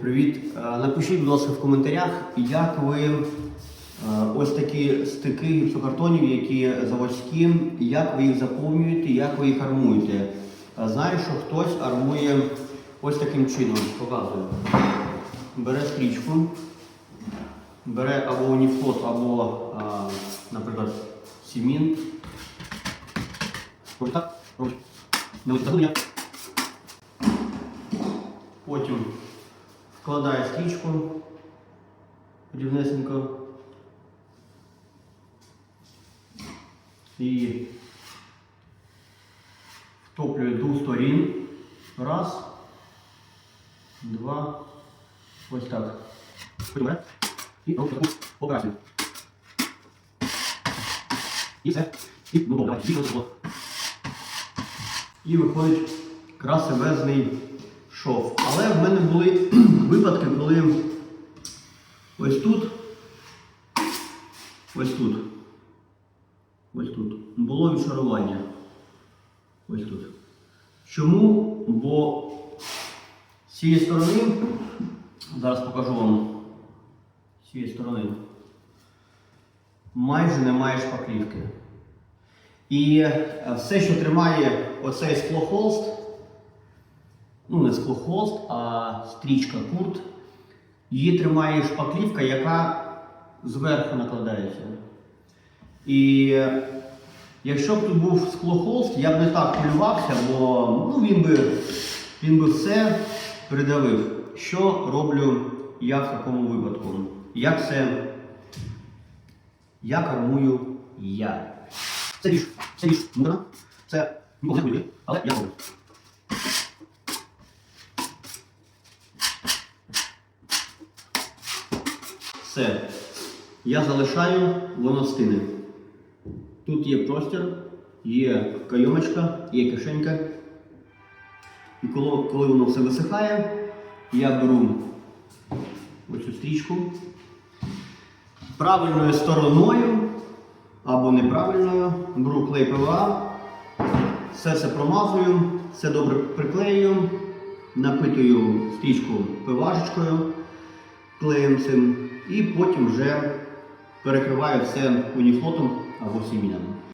привіт. Е, Напишіть, будь ласка, в коментарях, як ви е, ось такі стики гіпсокартонів, які заводські, як ви їх заповнюєте, як ви їх армуєте. Е, Знаю, що хтось армує ось таким чином. Показую. Бере стрічку, бере або уніфлот, або, наприклад, сімін. Потім вкладає стрічку рівнесенько і втоплює двох сторін. Раз, два, ось так. І робить таку операцію. І все. І, ну, добре. І виходить красивезний шов. Але в мене були випадки, коли ось тут, ось тут, ось тут було відшарування. Ось тут. Чому? Бо з цієї сторони, зараз покажу вам з цієї сторони, майже немає шпаклівки. І е, все, що тримає оцей склохолст, ну не склохолст, а стрічка курт, її тримає шпаклівка, яка зверху накладається. І якщо б тут був склохолст, я б не так хвилювався, бо ну, він, би, він би все придавив. Що роблю я в такому випадку? Як це як армую я? Це більш, це мудро, це але я роблю. Все. Я залишаю, воно стине. Тут є простір, є кайомочка, є кишенька. І коли, коли воно все висихає, я беру оцю стрічку правильною стороною або неправильною, беру клей ПВА, все це промазую, все добре приклею, напитую стрічку ПВАшечкою, клеєм цим, і потім вже перекриваю все уніфлотом або сімінами.